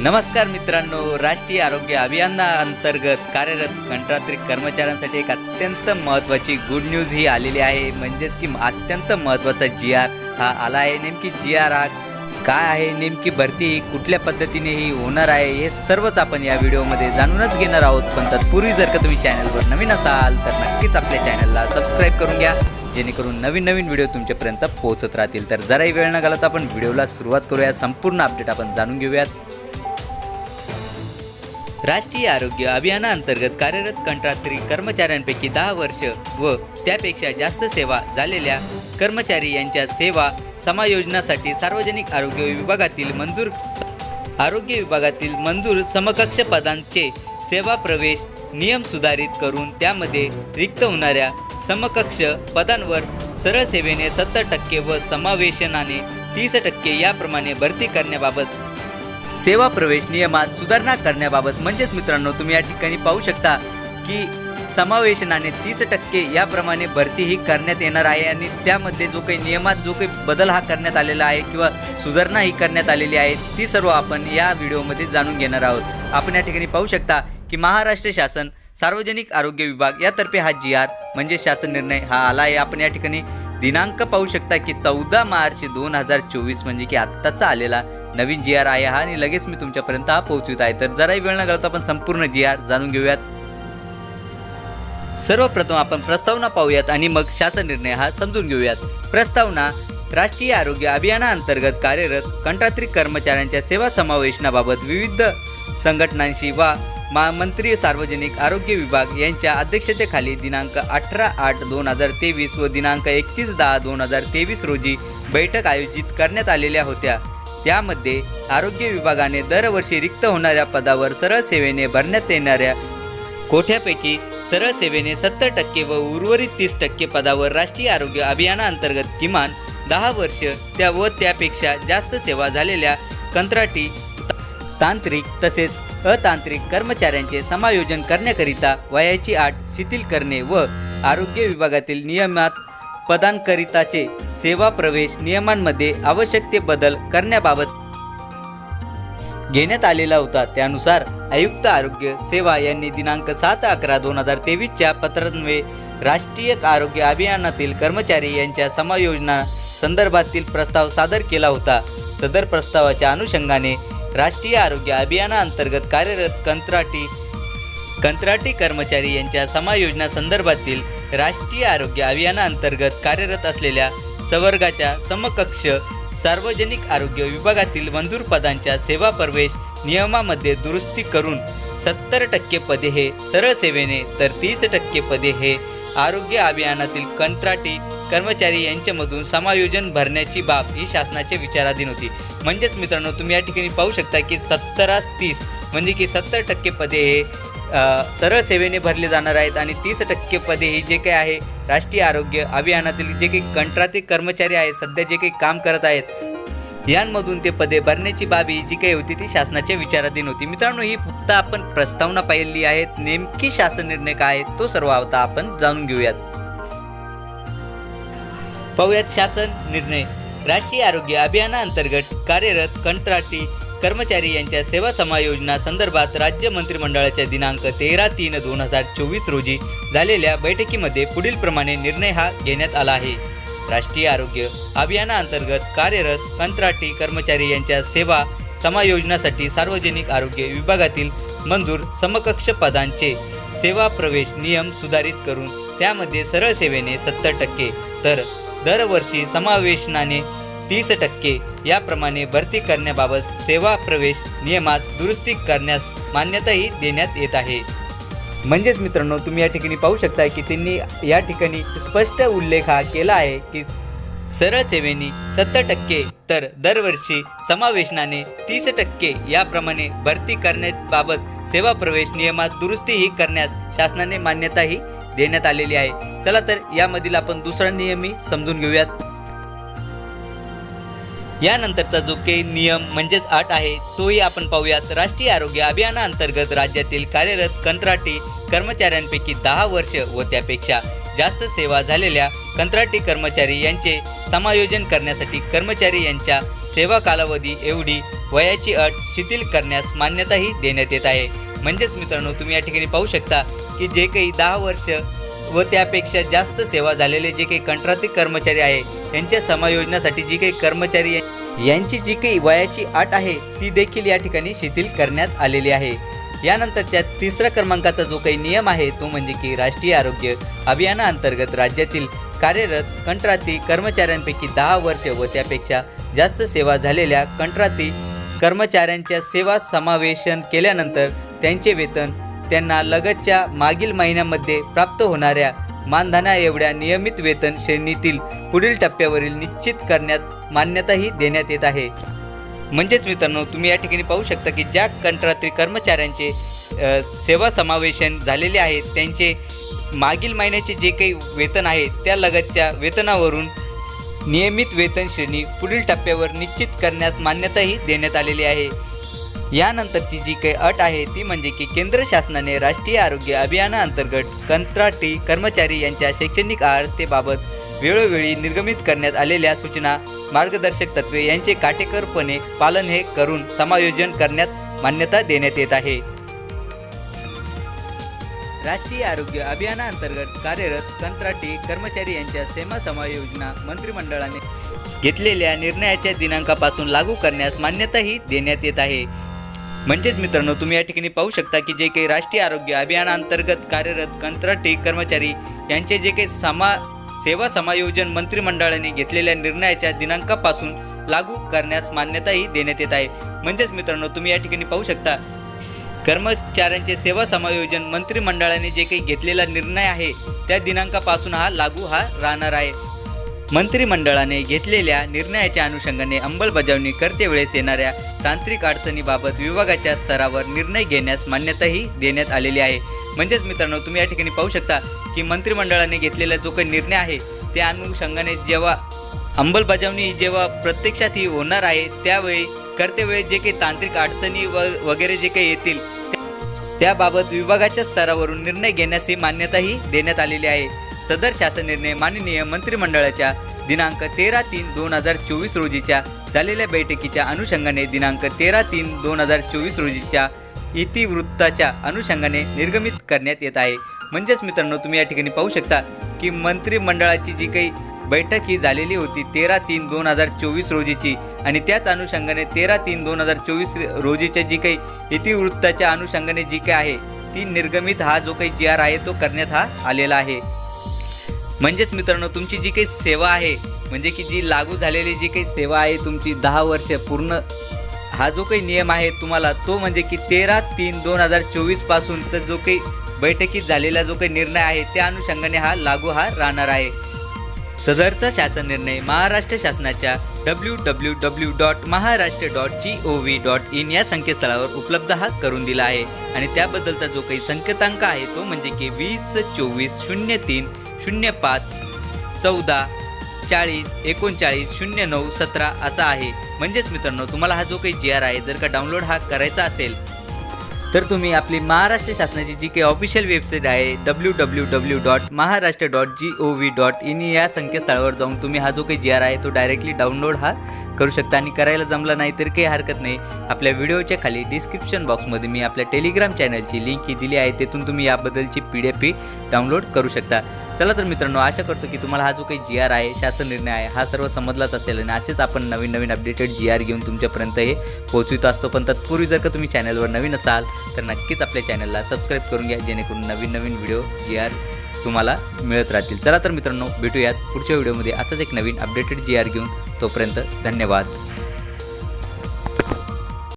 नमस्कार मित्रांनो राष्ट्रीय आरोग्य अभियाना अंतर्गत कार्यरत कंत्रात्री कर्मचाऱ्यांसाठी एक अत्यंत महत्त्वाची गुड न्यूज ही आलेली आहे. म्हणजेच की अत्यंत महत्त्वाचा जी आर हा आला आहे. नेमकी जी आर हा काय आहे? नेमकी भरती ही कुठल्या पद्धतीने ही होणार आहे? हे सर्वच आपण या व्हिडिओमध्ये जाणूनच घेणार आहोत. पण तत्पूर्वी जर का तुम्ही चॅनलवर नवीन असाल तर नक्कीच आपल्या चॅनलला सबस्क्राईब करून घ्या. जेणेकरून नवीन नवीन व्हिडिओ तुमच्यापर्यंत पोहोचत राहतील. तर जराही वेळ न घालत आपण व्हिडिओला सुरुवात करूया. संपूर्ण अपडेट आपण जाणून घेऊयात. राष्ट्रीय आरोग्य अभियानाअंतर्गत कार्यरत कंत्राटी कर्मचाऱ्यांपैकी दहा वर्ष व त्यापेक्षा जास्त सेवा झालेल्या कर्मचारी यांच्या सेवा समायोजनासाठी सार्वजनिक आरोग्य विभागातील मंजूर आरोग्य विभागातील मंजूर समकक्ष पदांचे सेवा प्रवेश नियम सुधारित करून त्यामध्ये रिक्त होणाऱ्या समकक्ष पदांवर सरळ सेवेने सत्तर टक्के व समावेशनाने तीस टक्के याप्रमाणे भरती करण्याबाबत सेवा प्रवेश नियमात सुधारणा करण्याबाबत म्हणजेच मित्रांनो तुम्ही या ठिकाणी पाहू शकता की समावेशनाने तीस टक्के याप्रमाणे भरती ही करण्यात येणार आहे आणि त्यामध्ये जो काही नियमात जो काही बदल हा करण्यात आलेला आहे किंवा सुधारणा ही करण्यात आलेली आहे ती सर्व आपण या व्हिडिओमध्ये जाणून घेणार आहोत. आपण या ठिकाणी पाहू शकता की महाराष्ट्र शासन सार्वजनिक आरोग्य विभाग यातर्फे हा जी आर म्हणजे शासन निर्णय हा आला आहे. आपण या ठिकाणी दिनांक पाहू शकता की चौदा मार्च दोन हजार चोवीस म्हणजे की आत्ताचा आलेला नवीन जी आर आहे हा. आणि लगेच मी तुमच्यापर्यंत हा पोहोचवित आहे. तर जराही वेळ न घालता आपण संपूर्ण जी आर जाणून घेऊयात. सर्वप्रथम आपण प्रस्तावना पाहूयात आणि मग शासन निर्णय हा समजून घेऊयात. प्रस्तावना राष्ट्रीय आरोग्य अभियानाअंतर्गत कार्यरत कंटात्रिक कर्मचाऱ्यांच्या सेवा समावेशनाबाबत विविध संघटनांशी वा मा मंत्री सार्वजनिक आरोग्य विभाग यांच्या अध्यक्षतेखाली दिनांक अठरा आठ दोन हजार तेवीस व दिनांक एकतीस दहा दोन हजार तेवीस रोजी बैठक आयोजित करण्यात आलेल्या होत्या. त्यामध्ये आरोग्य विभागाने दरवर्षी रिक्त होणाऱ्या पदावर सरळ सेवेने भरण्यात येणाऱ्या कोठ्यापैकी सरळ सेवेने सत्तर टक्के व उर्वरित तीस टक्के पदावर राष्ट्रीय आरोग्य अभियानाअंतर्गत किमान दहा वर्ष त्या व त्यापेक्षा जास्त सेवा झालेल्या कंत्राटी तांत्रिक तसेच अतांत्रिक कर्मचाऱ्यांचे समायोजन करण्याकरिता वयाची आठ शिथिल करणे व आरोग्य विभागातील नियमात पदांकरिताचे सेवा प्रवेश नियमांमध्ये आवश्यक ते बदल करण्याबाबत घेण्यात आलेला होता. त्यानुसार आयुक्त आरोग्य सेवा यांनी दिनांक सात अकरा दोन हजार तेवीसच्या पत्रान्वये राष्ट्रीय आरोग्य अभियानातील कर्मचारी यांच्या समायोजना संदर्भातील प्रस्ताव सादर केला होता. सदर प्रस्तावाच्या अनुषंगाने राष्ट्रीय आरोग्य अभियानाअंतर्गत कार्यरत कंत्राटी कंत्राटी कर्मचारी यांच्या समायोजना संदर्भातील राष्ट्रीय आरोग्य अभियानाअंतर्गत कार्यरत असलेल्या संवर्गाच्या समकक्ष सार्वजनिक आरोग्य विभागातील मंजूर पदांच्या सेवा प्रवेश नियमामध्ये दुरुस्ती करून सत्तर टक्के पदे हे सरळ सेवेने तर तीस टक्के पदे हे आरोग्य अभियानातील कंत्राटी कर्मचारी यांच्यामधून समायोजन भरण्याची बाब ही शासनाच्या विचाराधीन होती. म्हणजेच मित्रांनो तुम्ही या ठिकाणी पाहू शकता की सत्तरास तीस म्हणजे की सत्तर टक्के पदे हे सरळ सेवेने भरले जाणार आहेत आणि तीस टक्के पदे ही जे काही आहे राष्ट्रीय आरोग्य अभियानातील जे काही कंत्राटी कर्मचारी आहेत सध्या जे काही काम करत आहेत यांमधून ते पदे भरण्याची बाब ही जी काही होती ती शासनाच्या विचाराधीन होती. मित्रांनो ही फक्त आपण प्रस्तावना पाहिली आहेत. नेमकी शासन निर्णय काय आहे तो सर्व आता आपण जाणून घेऊयात. पाहूयात शासन निर्णय. राष्ट्रीय आरोग्य अभियानाअंतर्गत कार्यरत कंत्राटी कर्मचारी यांच्या सेवा समायोजना संदर्भात राज्य मंत्रिमंडळाच्या दिनांक तेरा तीन दोन हजार चोवीस रोजी झालेल्या बैठकीमध्ये पुढील प्रमाणे निर्णय हा घेण्यात आला आहे. राष्ट्रीय आरोग्य अभियानाअंतर्गत कार्यरत कंत्राटी कर्मचारी यांच्या सेवा समायोजनासाठी सार्वजनिक आरोग्य विभागातील मंजूर समकक्ष पदांचे सेवा प्रवेश नियम सुधारित करून त्यामध्ये सरळ सेवेने सत्तर टक्के तर दरवर्षी समावेशनाने तीस टक्के याप्रमाणे भरती करण्याबाबत सेवा प्रवेश नियमात दुरुस्ती करण्यास मान्यताही देण्यात येत आहे. म्हणजेच मित्रांनो तुम्ही या ठिकाणी पाहू शकता की त्यांनी या ठिकाणी स्पष्ट उल्लेख हा केला आहे की सरळ सेवेनी सत्तर टक्के तर दरवर्षी समावेशनाने तीस टक्के याप्रमाणे भरती करण्याबाबत सेवा प्रवेश नियमात दुरुस्तीही करण्यास शासनाने मान्यताही देण्यात आलेली आहे. चला तर यामधील आपण दुसरा नियमही समजून घेऊयात. यानंतरचा जो काही नियम म्हणजेच अट आहे तोही आपण पाहूयात. राष्ट्रीय आरोग्य अभियानाअंतर्गत राज्यातील कार्यरत कंत्राटी कर्मचाऱ्यांपैकी दहा वर्ष व त्यापेक्षा जास्त सेवा झालेल्या कंत्राटी कर्मचारी यांचे समायोजन करण्यासाठी कर्मचारी यांच्या सेवा कालावधी एवढी वयाची अट शिथिल करण्यास मान्यताही देण्यात येत आहे. म्हणजेच मित्रांनो तुम्ही या ठिकाणी पाहू शकता की जे काही दहा वर्ष व त्यापेक्षा जास्त सेवा झालेले जे काही कंत्राती कर्मचारी आहे यांच्या समायोजनासाठी जी काही कर्मचारी आहे, यांची जी काही वयाची अट आहे ती देखील या ठिकाणी शिथिल करण्यात आलेली आहे. यानंतरच्या तिसऱ्या क्रमांकाचा जो काही नियम आहे तो म्हणजे की राष्ट्रीय आरोग्य अभियानाअंतर्गत राज्यातील कार्यरत कंत्राती कर्मचाऱ्यांपैकी दहा वर्ष व त्यापेक्षा जास्त सेवा झालेल्या कंत्राती कर्मचाऱ्यांच्या सेवा समावेशन केल्यानंतर त्यांचे वेतन त्यांना लगतच्या मागील महिन्यामध्ये प्राप्त होणाऱ्या मानधना एवढ्या नियमित वेतन श्रेणीतील पुढील टप्प्यावरील निश्चित करण्यात मान्यताही देण्यात येत आहे. म्हणजेच मित्रांनो तुम्ही या ठिकाणी पाहू शकता की ज्या कंत्राटी कर्मचाऱ्यांचे सेवा समावेशन झालेले आहे त्यांचे मागील महिन्याचे जे काही वेतन आहे त्या लगतच्या वेतनावरून नियमित वेतन श्रेणी पुढील टप्प्यावर निश्चित करण्यास मान्यताही देण्यात आलेली आहे. यानंतरची जी काही अट आहे ती म्हणजे की केंद्र शासनाने राष्ट्रीय आरोग्य अभियानाअंतर्गत कंत्राटी कर्मचारी यांच्या शैक्षणिक आर्हतेबाबत वेळोवेळी निर्गमित करण्यात आलेल्या सूचना मार्गदर्शक तत्वे यांचे काटेकोरपणे पालन हे करून समायोजन करण्यात मान्यता देण्यात येत आहे. राष्ट्रीय आरोग्य अभियानाअंतर्गत कार्यरत कंत्राटी कर्मचारी यांच्या सेवा समायोजना मंत्रिमंडळाने घेतलेल्या निर्णयाच्या दिनांकापासून लागू करण्यास मान्यताही देण्यात येत आहे. म्हणजेच मित्रांनो तुम्ही या ठिकाणी पाहू शकता की जे काही राष्ट्रीय आरोग्य अभियानाअंतर्गत कार्यरत कंत्राटी कर्मचारी यांचे जे काही समा सेवा समायोजन मंत्रिमंडळाने घेतलेल्या निर्णयाच्या दिनांकापासून लागू करण्यास मान्यताही देण्यात येत आहे. म्हणजेच मित्रांनो तुम्ही या ठिकाणी पाहू शकता कर्मचाऱ्यांचे सेवा समायोजन मंत्रिमंडळाने जे काही घेतलेला निर्णय आहे त्या दिनांकापासून हा लागू हा राहणार आहे. मंत्रिमंडळाने घेतलेल्या निर्णयाच्या अनुषंगाने अंमलबजावणी करतेवेळेस येणाऱ्या तांत्रिक अडचणीबाबत विभागाच्या स्तरावर निर्णय घेण्यास मान्यताही देण्यात आलेली आहे. म्हणजेच मित्रांनो तुम्ही या ठिकाणी पाहू शकता की मंत्रिमंडळाने घेतलेला जो काही निर्णय आहे त्या अनुषंगाने जेव्हा अंमलबजावणी जेव्हा प्रत्यक्षात ही होणार आहे त्यावेळी करतेवेळी जे काही तांत्रिक अडचणी व वगैरे जे काही येतील त्याबाबत विभागाच्या स्तरावरून निर्णय घेण्यास ही मान्यताही देण्यात आलेली आहे. सदर शासन निर्णय माननीय मंत्रिमंडळाच्या दिनांक तेरा तीन दोन हजार चोवीस रोजीच्या झालेल्या बैठकीच्या अनुषंगाने दिनांक तेरा तीन दोन हजार चोवीस रोजीच्या इतिवृत्ताच्या अनुषंगाने निर्गमित करण्यात येत आहे. म्हणजेच मित्रांनो तुम्ही या ठिकाणी पाहू शकता की मंत्रिमंडळाची जी काही बैठक ही झालेली होती तेरा तीन दोन हजार चोवीस रोजीची आणि त्याच अनुषंगाने तेरा तीन दोन हजार चोवीस रोजीच्या जी काही इतिवृत्ताच्या अनुषंगाने जी काही आहे ती निर्गमित हा जो काही जी आर आहे तो करण्यात हा आलेला आहे. म्हणजेच मित्रांनो तुमची जी काही सेवा आहे म्हणजे की जी लागू झालेली जी काही सेवा आहे तुमची दहा वर्ष पूर्ण हा जो काही नियम आहे तुम्हाला तो म्हणजे की तेरा तीन दोन हजार चोवीस पासूनचा जो काही बैठकीत झालेला जो काही निर्णय आहे त्या अनुषंगाने हा लागू हा राहणार आहे. सदरचा शासन निर्णय महाराष्ट्र शासनाच्या W W W dot Maharashtra dot G O V dot in या संकेतस्थळावर उपलब्ध हा करून दिला आहे. आणि त्याबद्दलचा जो काही संकेतांक आहे तो म्हणजे की वीस चोवीस शून्य तीन शून्य पाच चौदा चाळीस एकोणचाळीस शून्य नऊ सतरा असा आहे. म्हणजेच मित्रांनो तुम्हाला हा जो काही जी आर आहे जर का डाउनलोड हा करायचा असेल तर तुम्ही आपली महाराष्ट्र शासनाची जी काही ऑफिशियल वेबसाईट आहे W W W dot Maharashtra dot G O V dot in या संकेतस्थळावर जाऊन तुम्ही हा जो काही जी आर आहे तो डायरेक्टली डाउनलोड हा करू शकता. आणि करायला जमला नाही तर काही हरकत नाही. आपल्या व्हिडिओच्या खाली डिस्क्रिप्शन बॉक्समध्ये मी आपल्या टेलिग्राम चॅनलची लिंक ही दिली आहे. तेथून तुम्ही याबद्दलची पी डी एफ डाउनलोड करू शकता. चला तर मित्रांनो आशा करतो की तुम्हाला हा जो काही जी आर आहे शासन निर्णय आहे हा सर्व समजलाच असेल आणि असेच आपण नवीन नवीन अपडेटेड जी आर घेऊन तुमच्यापर्यंत हे पोहोचवित असतो. पण तत्पूर्वी जर का तुम्ही चॅनलवर नवीन असाल तर नक्कीच आपल्या चॅनलला सबस्क्राईब करून घ्या जेणेकरून नवीन नवीन व्हिडिओ जी आर तुम्हाला मिळत राहतील. चला तर मित्रांनो भेटूयात पुढच्या व्हिडिओमध्ये असंच एक नवीन अपडेटेड जी आर घेऊन. तोपर्यंत धन्यवाद.